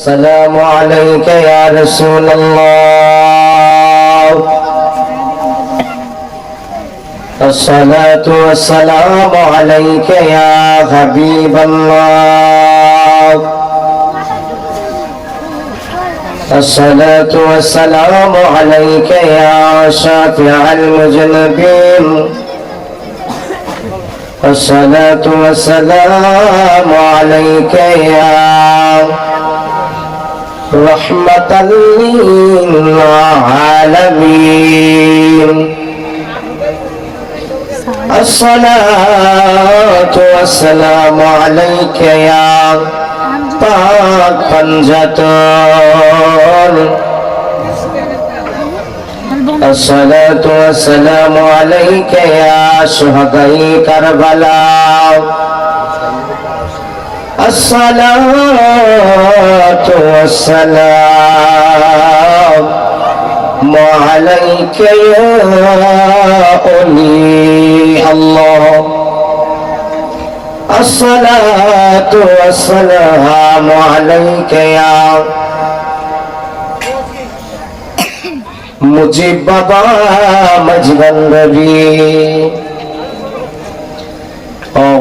السلام عليك يا رسول الله. الصلاة والسلام عليك يا حبيب الله. الصلاة والسلام عليك يا شافع المذنبين الصلاة والسلام عليك يا رحمة للعالمين. الصلاة والسلام عليك يا طاق پنجتان الصلاة والسلام عليك يا شهداء كربلاء الصلاة والسلام عليك يا أولي الله الصلاة والسلام عليك يا مجيب بابا مجمل نبي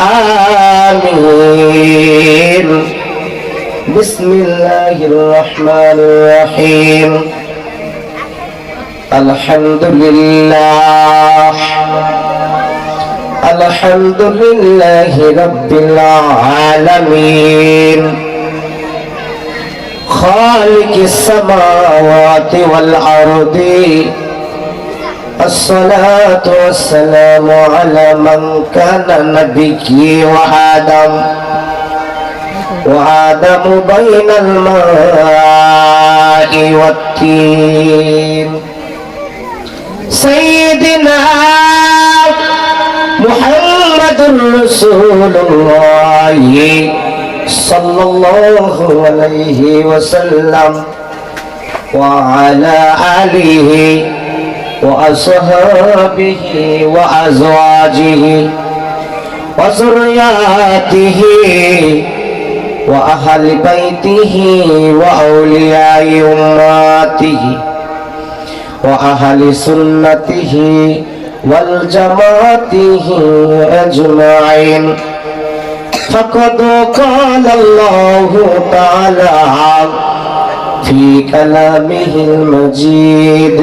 آمين بسم الله الرحمن الرحيم. الحمد لله. الحمد لله رب العالمين. خالق السماوات والأرض. الصلاة والسلام على من كان نبي وآدم. وآدم بين الماء والتين. سيدنا محمد رسول الله صلى الله عليه وسلم. وعلى آله وأصحابه وأزواجه وذرياته وأهل بيته وأولياء أمته وأهل سنته والجماعته أجمعين. فقد قال الله تعالى في كلامه المجيد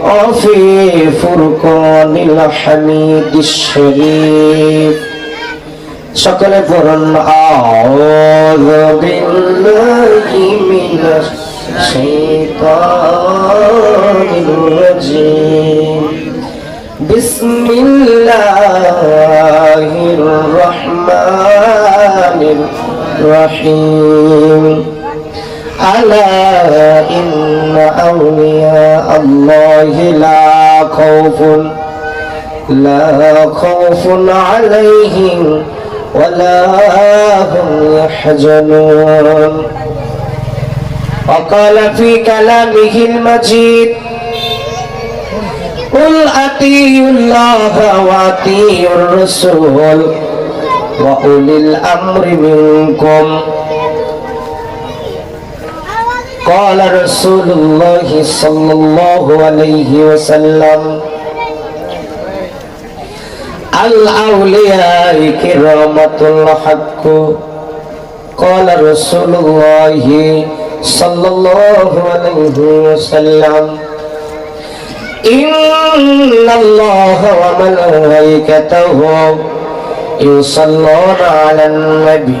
وفي فرقان الحميد الشريف شكل فرن أعوذ بالله من الشيطان الرجيم بسم الله الرحمن الرحيم ألا إن أولياء الله لا خوف لا خوف عليهم ولا هم يحزنون. وقال في كلامه المجيد قل أطيعوا الله وأطيعوا الرسول وأولي الأمر منكم. قال رسول الله صلى الله عليه وسلم الأولياء كرامة الحق. قال رسول الله صلى الله عليه وسلم إن الله وملائكته يصلون على النبي.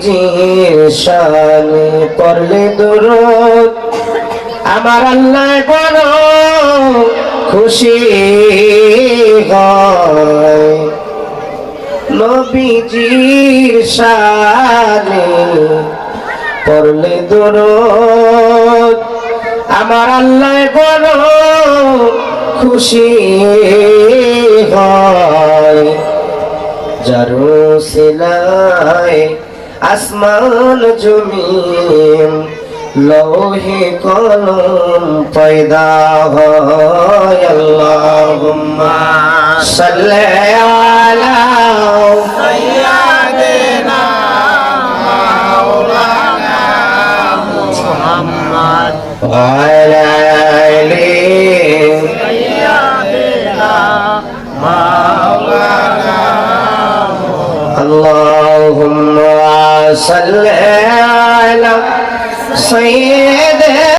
নবীজির শানে পড়লে দরুদ। আমার আল্লাহ বড় খুশি হয়। নবীজির শানে পড়লে দরুদ। আমার আল্লাহ বড় খুশি হয়। যারো সিলায় আসমান জমিন লৌহে কলম পয়দা হয় আল্লাহুম্মা সাল্লি আলা সাইয়্যিদিনা মাওলানা মুহাম্মদ।